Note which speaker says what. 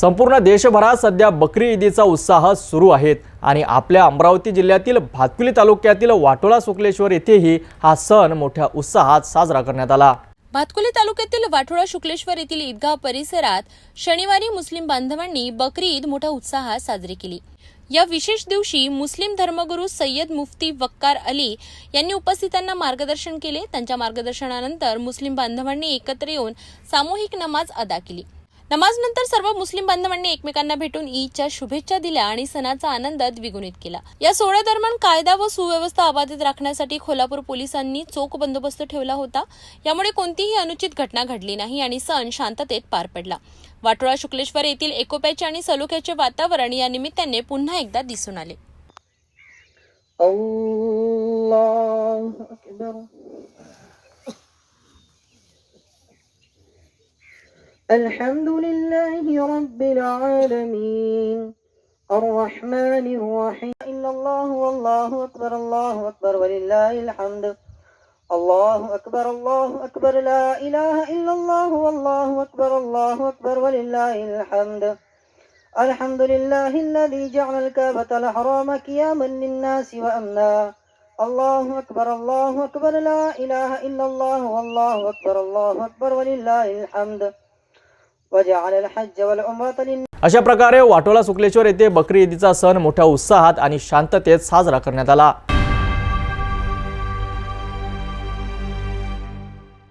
Speaker 1: संपूर्ण देशभरात सध्या बकरी ईदीचा उत्साह सुरू आहेत. आणि आपल्या अमरावती जिल्ह्यातील भातकुली तालुक्यातील वाटोळा शुक्लेश्वर येथेही हा सण मोठ्या उत्साहात साजरा करण्यात आला.
Speaker 2: भातकुली तालुक्यातील वाठोळा शुक्लेश्वर येथील ईदगाह परिसरात शनिवारी मुस्लिम बांधवांनी बकरी ईद मोठ्या उत्साहात साजरी केली. या विशेष दिवशी मुस्लिम धर्मगुरू सय्यद मुफ्ती वक्कार अली यांनी उपस्थितांना मार्गदर्शन केले. त्यांच्या मार्गदर्शनानंतर मुस्लिम बांधवांनी एकत्र येऊन सामूहिक नमाज अदा केली. नमाजनंतर सर्व मुस्लिम बांधवांनी एकमेकांना भेटून ईदच्या शुभेच्छा दिल्या आणि सणाचा आनंद द्विगुणित केला. या सोहळ्यादरम्यान कायदा व सुव्यवस्था अबाधित राखण्यासाठी खोलापूर पोलिसांनी चोख बंदोबस्त ठेवला होता. यामुळे कोणतीही अनुचित घटना घडली नाही आणि सण शांततेत पार पडला. वाटोळा शुक्लेश्वर येथील एकोप्याचे आणि सलोख्याचे वातावरण या निमित्ताने पुन्हा एकदा दिसून आले.
Speaker 3: الحمد لله رب العالمين. الرحمن الرحيم. إلا الله والله أكبر الله أكبر ولله الحمد. الله أكبر الله أكبر لا إله إلا الله والله أكبر الله أكبر ولله الحمد. الحمد لله الذي جعل الكعبة الحرام قياما للناس وأمنا. الله أكبر الله أكبر لا إله إلا الله والله أكبر الله أكبر ولله الحمد.
Speaker 1: अशा प्रकारे वाटोला सुकलेश्वर येथे बकरी ईदीचा सण मोठ्या उत्साहात आणि शांततेत साजरा करण्यात आला.